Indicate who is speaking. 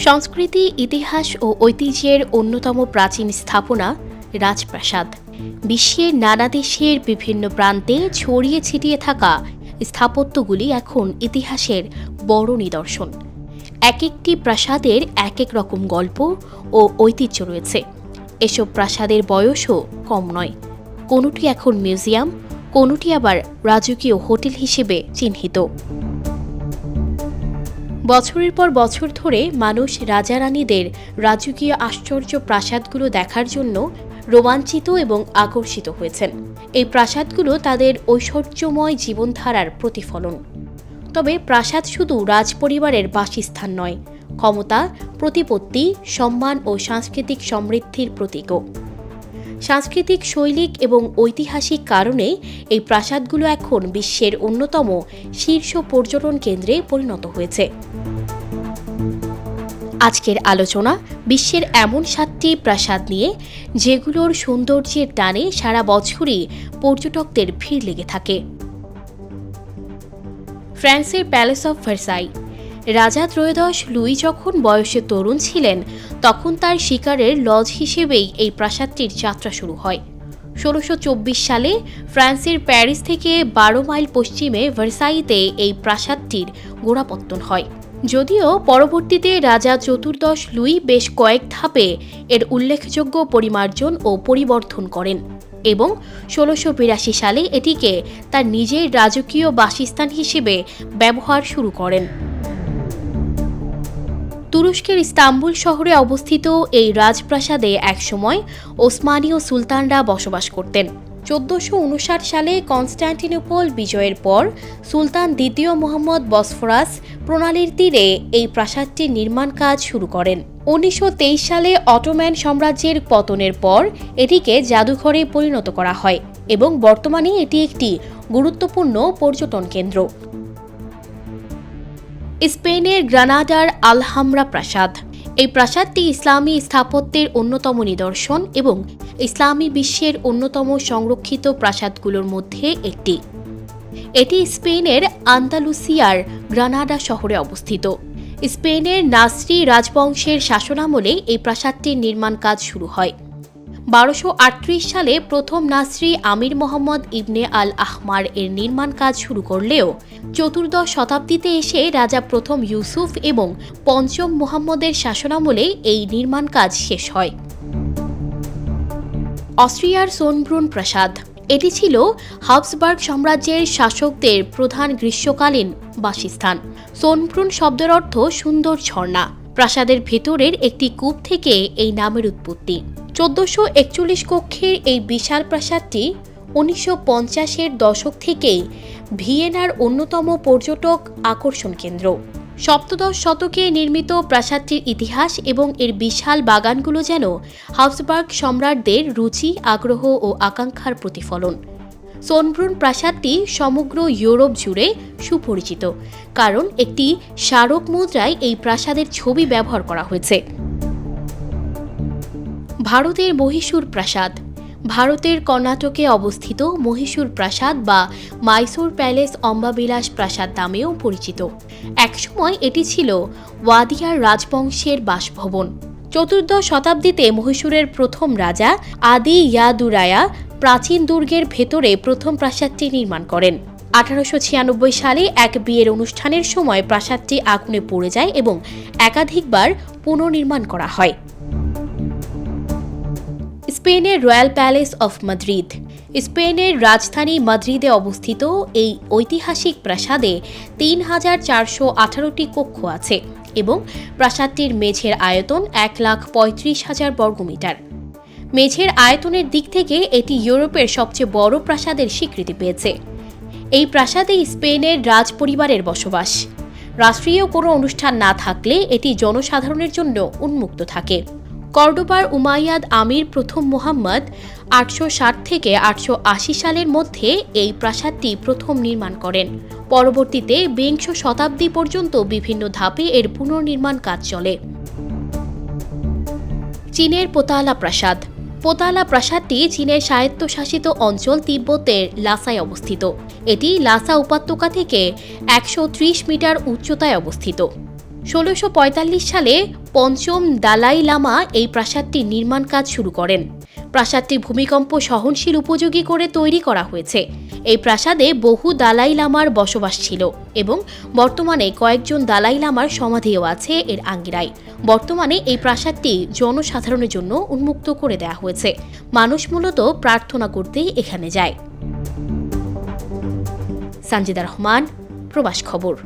Speaker 1: সংস্কৃতি, ইতিহাস ও ঐতিহ্যের অন্যতম প্রাচীন স্থাপনা রাজপ্রাসাদ। বিশ্বের নানা দেশের বিভিন্ন প্রান্তে ছড়িয়ে ছিটিয়ে থাকা স্থাপত্যগুলি এখন ইতিহাসের বড় নিদর্শন। এক একটি প্রাসাদের এক এক রকম গল্প ও ঐতিহ্য রয়েছে। এসব প্রাসাদের বয়সও কম নয়। কোনোটি এখন মিউজিয়াম, কোনোটি আবার রাজকীয় হোটেল হিসেবে চিহ্নিত। বছরের পর বছর ধরে মানুষ রাজারানীদের রাজকীয় আশ্চর্য প্রাসাদগুলো দেখার জন্য রোমাঞ্চিত এবং আকর্ষিত হয়েছেন। এই প্রাসাদগুলো তাদের ঐশ্বর্যময় জীবনধারার প্রতিফলন। তবে প্রাসাদ শুধু রাজপরিবারের বাসস্থান নয়, ক্ষমতা, প্রতিপত্তি, সম্মান ও সাংস্কৃতিক সমৃদ্ধির প্রতীকও। সাংস্কৃতিক, শৈলিক এবং ঐতিহাসিক কারণে এই প্রাসাদগুলো এখন বিশ্বের অন্যতম শীর্ষ পর্যটন কেন্দ্রে পরিণত হয়েছে। আজকের আলোচনা বিশ্বের এমন সাতটি প্রাসাদ নিয়ে, যেগুলোর সৌন্দর্যের টানে সারা বছরই পর্যটকদের ভিড় লেগে থাকে। ফ্রান্সের প্যালেস অফ ভার্সাই রাজা ত্রয়োদশ লুই যখন বয়সে তরুণ ছিলেন, তখন তার শিকারের লজ হিসেবেই এই প্রাসাদটির যাত্রা শুরু হয়। ষোলোশো সালে ফ্রান্সের প্যারিস থেকে বারো মাইল পশ্চিমে ভার্সাইতে এই প্রাসাদটির গোড়াপত্তন হয়। যদিও পরবর্তীতে রাজা চতুর্দশ লুই বেশ কয়েক ধাপে এর উল্লেখযোগ্য পরিমার্জন ও পরিবর্ধন করেন এবং ষোলোশো বিরাশি সালে এটিকে তার নিজের রাজকীয় বাসস্থান হিসেবে ব্যবহার শুরু করেন। তুরস্কের ইস্তাম্বুল শহরে অবস্থিত এই রাজপ্রাসাদে একসময় ওসমানীয় সুলতানরা বসবাস করতেন। চোদ্দশো উনষাট সালে কনস্ট্যান্টিনোপল বিজয়ের পর সুলতান দ্বিতীয় মোহাম্মদ বসফরাস প্রণালীর তীরে এই প্রাসাদটির নির্মাণ কাজ শুরু করেন। উনিশশো তেইশ সালে অটোম্যান সাম্রাজ্যের পতনের পর এটিকে জাদুঘরে পরিণত করা হয় এবং বর্তমানে এটি একটি গুরুত্বপূর্ণ পর্যটন কেন্দ্র। স্পেনের গ্রানাডার আলহামরা প্রাসাদ। এই প্রাসাদটি ইসলামী স্থাপত্যের অন্যতম নিদর্শন এবং ইসলামী বিশ্বের অন্যতম সংরক্ষিত প্রাসাদগুলোর মধ্যে একটি। এটি স্পেনের আন্দালুসিয়ার গ্রানাডা শহরে অবস্থিত। স্পেনের নাসরি রাজবংশের শাসনামলে এই প্রাসাদটির নির্মাণ কাজ শুরু হয়। বারোশো সালে প্রথম নাসরি আমির মোহাম্মদ ইবনে আল আহমার এর নির্মাণ কাজ শুরু করলেও চতুর্দশ শতাব্দীতে এসে রাজা প্রথম ইউসুফ এবং পঞ্চম মোহাম্মদের শাসনামলে এই নির্মাণ কাজ শেষ হয়। অস্ট্রিয়ার সোনব্রুন প্রাসাদ। এটি ছিল হাবসবার্গ সাম্রাজ্যের শাসকদের প্রধান গ্রীষ্মকালীন বাসস্থান। সোনব্রুন শব্দের অর্থ সুন্দর ঝর্ণা। প্রাসাদের ভেতরের একটি কূপ থেকে এই নামের উৎপত্তি। চোদ্দশো একচল্লিশ কক্ষের এই বিশাল প্রাসাদটি উনিশশো পঞ্চাশের দশক থেকেই ভিয়েনার অন্যতম পর্যটক আকর্ষণ কেন্দ্র। সপ্তদশ শতকে নির্মিত প্রাসাদটির ইতিহাস এবং এর বিশাল বাগানগুলো যেন হাউসবার্গ সম্রাটদের রুচি, আগ্রহ ও আকাঙ্ক্ষার প্রতিফলন। সোনব্রুন প্রাসাদটি সমগ্র ইউরোপ জুড়ে সুপরিচিত, কারণ একটি স্মারক মুদ্রায় এই প্রাসাদের ছবি ব্যবহার করা হয়েছে। ভারতের মহীশূর প্রাসাদ। ভারতের কর্ণাটকে অবস্থিত মহীশূর প্রাসাদ বা মাইসোর প্যালেস অম্বাবিলাস প্রাসাদ নামেও পরিচিত। একসময় এটি ছিল ওয়াদিয়ার রাজবংশের বাসভবন। চতুর্দশ শতাব্দীতে মহীশূরের প্রথম রাজা আদি ইয়াদুরায়া প্রাচীন দুর্গের ভেতরে প্রথম প্রাসাদটি নির্মাণ করেন। আঠারোশো ছিয়ানব্বই সালে এক বিয়ের অনুষ্ঠানের সময় প্রাসাদটি আগুনে পড়ে যায় এবং একাধিকবার পুনর্নির্মাণ করা হয়। স্পেনের রয়্যাল প্যালেস অফ মাদ্রিদ স্পেনের রাজধানী মাদ্রিদে অবস্থিত এই ঐতিহাসিক প্রাসাদে তিন হাজার চারশো আঠারোটি কক্ষ আছে এবং প্রাসাদটির মেঝের আয়তন এক লাখ পঁয়ত্রিশ হাজার বর্গমিটার। মেঝের আয়তনের দিক থেকে এটি ইউরোপের সবচেয়ে বড় প্রাসাদের স্বীকৃতি পেয়েছে। এই প্রাসাদে স্পেনের রাজ পরিবারের বসবাস। রাষ্ট্রীয় কোনো অনুষ্ঠান না থাকলে এটি জনসাধারণের জন্য উন্মুক্ত থাকে। কর্ডোবার উমাইয়াদ আমির প্রথম মোহাম্মদ আটশো ষাট থেকে আটশো আশি সালের মধ্যে এই প্রাসাদটি প্রথম নির্মাণ করেন। পরবর্তীতে বিংশ শতাব্দী পর্যন্ত বিভিন্ন ধাপে এর পুনর্নির্মাণ কাজ চলে। চীনের পোতালা প্রাসাদ। পোতালা প্রাসাদটি চীনের স্বায়ত্তশাসিত অঞ্চল তিব্বতের লাসায় অবস্থিত। এটি লাসা উপত্যকা থেকে একশো ত্রিশ মিটার উচ্চতায় অবস্থিত। ষোলোশো সালে পঞ্চম দালাই লামা এই প্রাসাদটির নির্মাণ কাজ শুরু করেন। প্রাসাদটি ভূমিকম্প সহনশীল উপযোগী করে তৈরি করা হয়েছে। এই প্রাসাদে বহু দালাই লামার বসবাস ছিল এবং বর্তমানে কয়েকজন দালাই লামার সমাধিও আছে এর আঙ্গিরায় বর্তমানে এই প্রাসাদটি জনসাধারণের জন্য উন্মুক্ত করে দেওয়া হয়েছে। মানুষ মূলত প্রার্থনা করতেই এখানে যায়। সানজিদা রহমান, প্রবাস খবর।